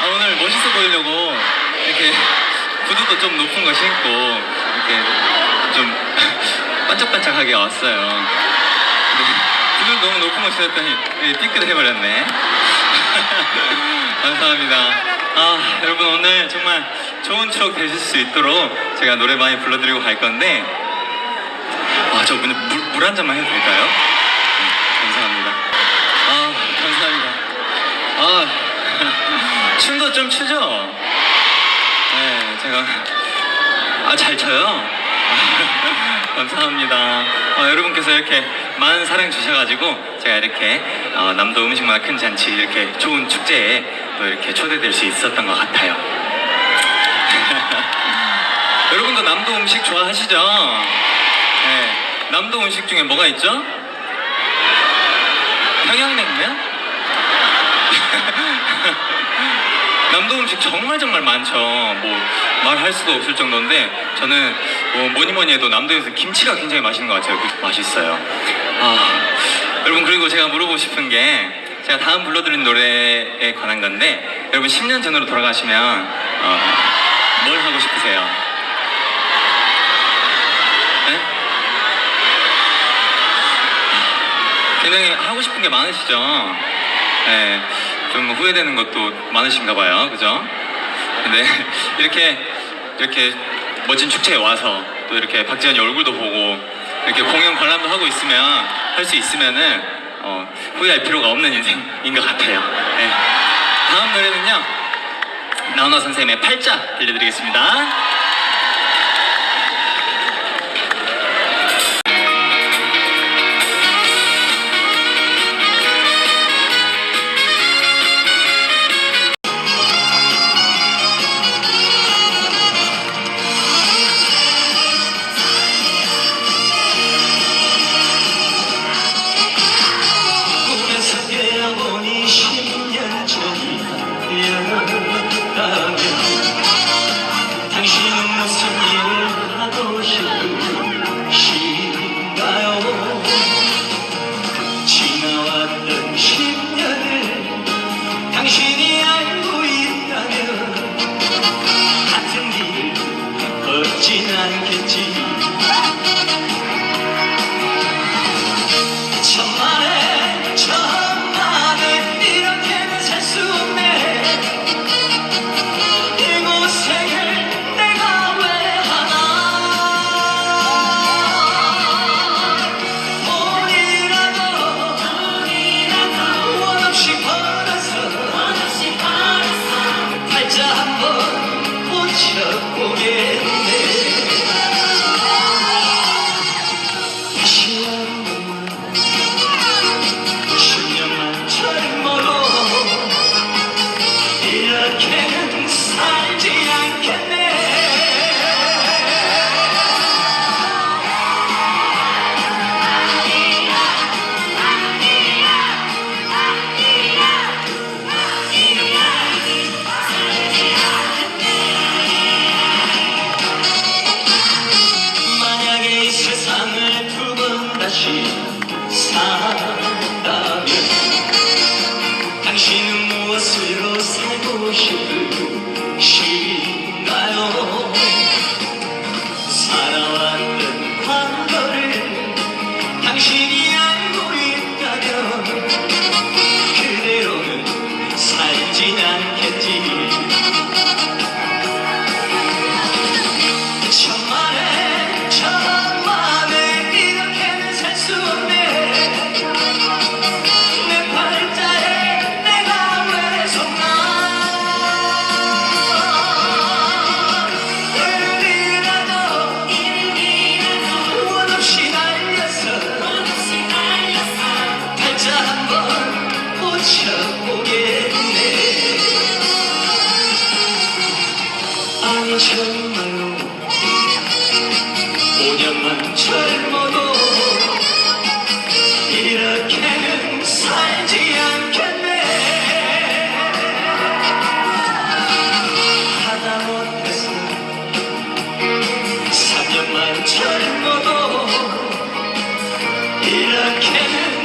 아, 오늘 멋있어 보이려고 이렇게 구두도 좀 높은 거 신고 이렇게 좀 반짝반짝하게 왔어요. 근데 구두 너무 높은 거 신었더니 예, 삐끗해버렸네. 감사합니다. 아, 여러분 오늘 정말 좋은 추억 되실 수 있도록 제가 노래 많이 불러드리고 갈 건데 아, 저 물, 물한 잔만 해도 될까요? 네, 감사합니다. 아, 감사합니다. 아, 춤도 좀 추죠? 네, 제가 아, 잘 춰요? 감사합니다. 어, 여러분께서 이렇게 많은 사랑 주셔가지고 제가 이렇게 어, 남도 음식만 큰 잔치 이렇게 좋은 축제에 또 이렇게 초대될 수 있었던 것 같아요. 여러분도 남도 음식 좋아하시죠? 네, 남도 음식 중에 뭐가 있죠? 평양냉면? 남도 음식 정말 정말 많죠. 뭐 말할 수도 없을 정도인데 저는 뭐 뭐니 뭐니 해도 남도에서 김치가 굉장히 맛있는 것 같아요. 그- 맛있어요. 아 여러분 그리고 제가 물어보고 싶은 게 제가 다음 불러드린 노래에 관한 건데 여러분 10년 전으로 돌아가시면 어, 뭘 하고 싶으세요? 네? 굉장히 하고 싶은 게 많으시죠? 네, 좀 후회되는 것도 많으신가 봐요. 그죠? 근데 이렇게, 이렇게 멋진 축제에 와서 또 이렇게 박지현이 얼굴도 보고 이렇게 공연 관람도 하고 있으면, 할 수 있으면은, 어, 후회할 필요가 없는 인생인 것 같아요. 네. 다음 노래는요, 나훈아 선생님의 팔자 들려드리겠습니다. 살진 3년만 젊어도 이렇게는